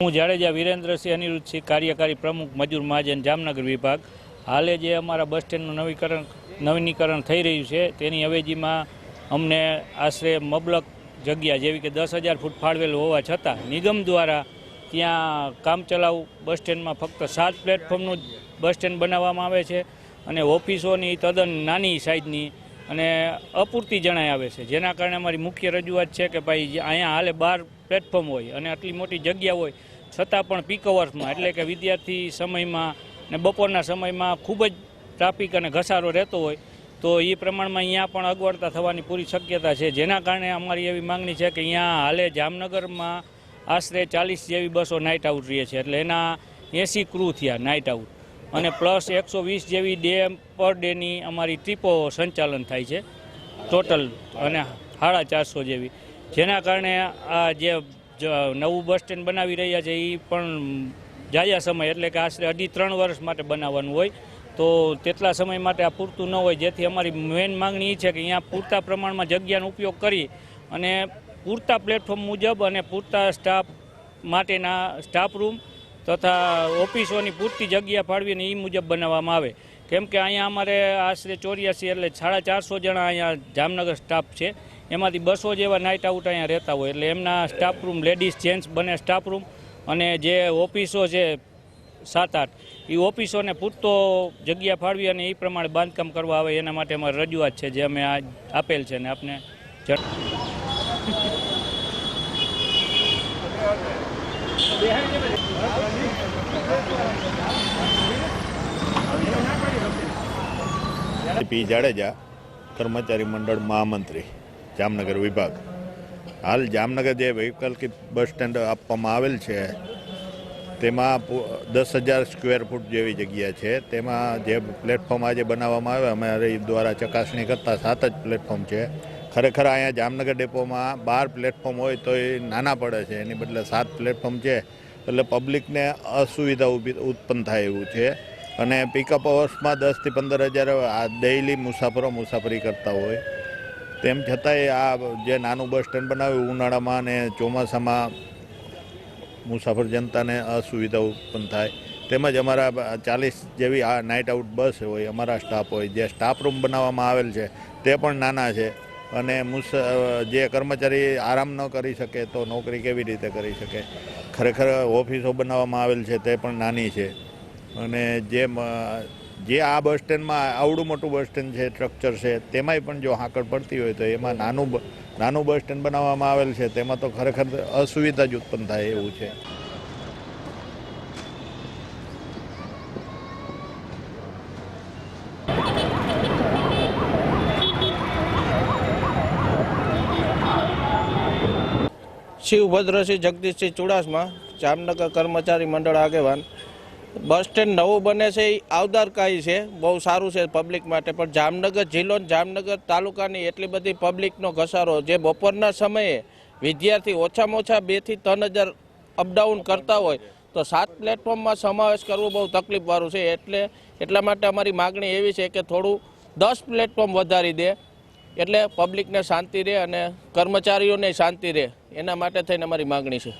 હું જાડેજા વિરેન્દ્રસિંહ અનિરુદ્ધસિંહ કાર્યકારી પ્રમુખ, મજૂર મહાજન, જામનગર વિભાગ. હાલે જે અમારા બસ સ્ટેન્ડનું નવીકરણ, નવીનીકરણ થઈ રહ્યું છે, તેની અવેજીમાં અમને આશરે મબલક જગ્યા જેવી કે દસ હજાર ફૂટ ફાળવેલ હોવા છતાં નિગમ દ્વારા ત્યાં કામચલાઉ બસ સ્ટેન્ડમાં ફક્ત સાત પ્લેટફોર્મનું જ બસ સ્ટેન્ડ બનાવવામાં આવે છે અને ઓફિસોની તદ્દન નાની સાઇઝની અને અપૂરતી જણાય આવે છે. જેના કારણે અમારી મુખ્ય રજૂઆત છે કે ભાઈ, અહીંયા હાલે બાર પ્લેટફોર્મ હોય અને આટલી મોટી જગ્યા હોય છતાં પણ પીક અવર્સમાં એટલે કે વિદ્યાર્થી સમયમાં ને બપોરના સમયમાં ખૂબ જ ટ્રાફિક અને ઘસારો રહેતો હોય, તો એ પ્રમાણમાં અહીંયા પણ અગવડતા થવાની પૂરી શક્યતા છે. જેના કારણે અમારી એવી માંગણી છે કે અહીંયા હાલે જામનગરમાં આશરે ચાલીસ જેવી બસો નાઇટ આઉટ રહે છે. એટલે એના એંસી ક્રૂ થયા નાઇટ આઉટ અને પ્લસ એકસો વીસ જેવી ડે પર ડેની અમારી ટ્રીપો સંચાલન થાય છે. ટોટલ અને સાડા ચારસો જેવી. જેના કારણે આ જે નવું બસ સ્ટેન્ડ બનાવી રહ્યા છે એ પણ જાયા સમય, એટલે કે આશરે અઢી ત્રણ વર્ષ માટે બનાવવાનું હોય. તો તેટલા સમય માટે આ પૂરતું ન હોય, જેથી અમારી મેઇન માંગણી એ છે કે અહીંયા પૂરતા પ્રમાણમાં જગ્યાનો ઉપયોગ કરી અને પૂરતા પ્લેટફોર્મ મુજબ અને પૂરતા સ્ટાફ માટેના સ્ટાફ રૂમ તથા ઓફિસોની પૂરતી જગ્યા ફાળવીને એ મુજબ બનાવવામાં આવે. કેમ કે અહીંયા અમારે આશરે ચોર્યાસી એટલે સાડા ચારસો જણા અહીંયા જામનગર સ્ટાફ છે. એમાંથી બસો જેવા નાઇટ આઉટ અહીંયા રહેતા હોય એટલે એમના સ્ટાફ રૂમ લેડીઝ જેન્ટ્સ બને સ્ટાફ રૂમ અને જે ઓફિસો છે સાત આઠ એ ઓફિસોને પૂરતો જગ્યા ફાળવી અને એ પ્રમાણે બાંધકામ કરવા આવે એના માટે અમારી રજૂઆત છે જે અમે આ આપેલ છે ને આપને પી જાડેજા, કર્મચારી મંડળ મહામંત્રી, જામનગર વિભાગ. હાલ જામનગર જે વૈકલ્પિક બસ સ્ટેન્ડ આપવામાં આવેલ છે, તેમાં દસ હજાર સ્ક્વેર ફૂટ જેવી જગ્યા છે. તેમાં જે પ્લેટફોર્મ આજે બનાવવામાં આવે અમારી દ્વારા ચકાસણી કરતાં સાત જ પ્લેટફોર્મ છે. ખરેખર અહીંયા જામનગર ડેપોમાં બાર પ્લેટફોર્મ હોય તો એ નાના પડે છે. એની બદલે સાત પ્લેટફોર્મ છે. એટલે પબ્લિકને અસુવિધા ઉત્પન્ન થાય એવું છે. અને પિકઅપ અવર્સમાં દસથી પંદર હજાર ડેઇલી મુસાફરો મુસાફરી કરતા હોય. તેમ છતાંય આ જે નાનું બસ સ્ટેન્ડ બનાવ્યું ઉનાળામાં અને ચોમાસામાં, મુસાફર જનતાને અસુવિધા ઉત્પન્ન થાય. તેમજ અમારા ચાલીસ જેવી આ નાઇટ આઉટ બસ હોય, અમારા સ્ટાફ હોય, જે સ્ટાફ રૂમ બનાવવામાં આવેલ છે, તે પણ નાના છે. અને મુસા, જે કર્મચારી આરામ ન કરી શકે તો નોકરી કેવી રીતે કરી શકે? ખરેખર ઓફિસો બનાવવામાં આવેલ છે, તે પણ નાની છે. અને જેમ જે આ બસ સ્ટેન્ડમાં આવડું મોટું બસ સ્ટેન્ડ છે સ્ટ્રક્ચર છે, તેમાંય પણ જો હાંકડ પડતી હોય તો એમાં નાનું નાનું બસ સ્ટેન્ડ બનાવવામાં આવેલ છે, તેમાં તો ખરેખર અસુવિધા જ ઉત્પન્ન થાય એવું છે. શિવભદ્રસિંહ જગદીશસિંહ ચુડાસમા જામનગર કર્મચારી મંડળ આગેવાન બસ સ્ટેન્ડ નવું બને છે એ આવદારકારી છે. બહુ સારું છે પબ્લિક માટે. પણ જામનગર જિલ્લો જામનગર તાલુકાની એટલી બધી પબ્લિકનો ઘસારો જે બપોરના સમયે વિદ્યાર્થી ઓછામાં ઓછા બેથી ત્રણ હજાર અપડાઉન કરતા હોય, તો સાત પ્લેટફોર્મમાં સમાવેશ કરવો બહુ તકલીફવાળું છે. એટલે એટલા માટે અમારી માગણી એવી છે કે થોડું દસ પ્લેટફોર્મ વધારી દે, એટલે પબ્લિકને શાંતિ રહે અને કર્મચારીઓને શાંતિ રહે. એના માટે થઈને અમારી માગણી છે.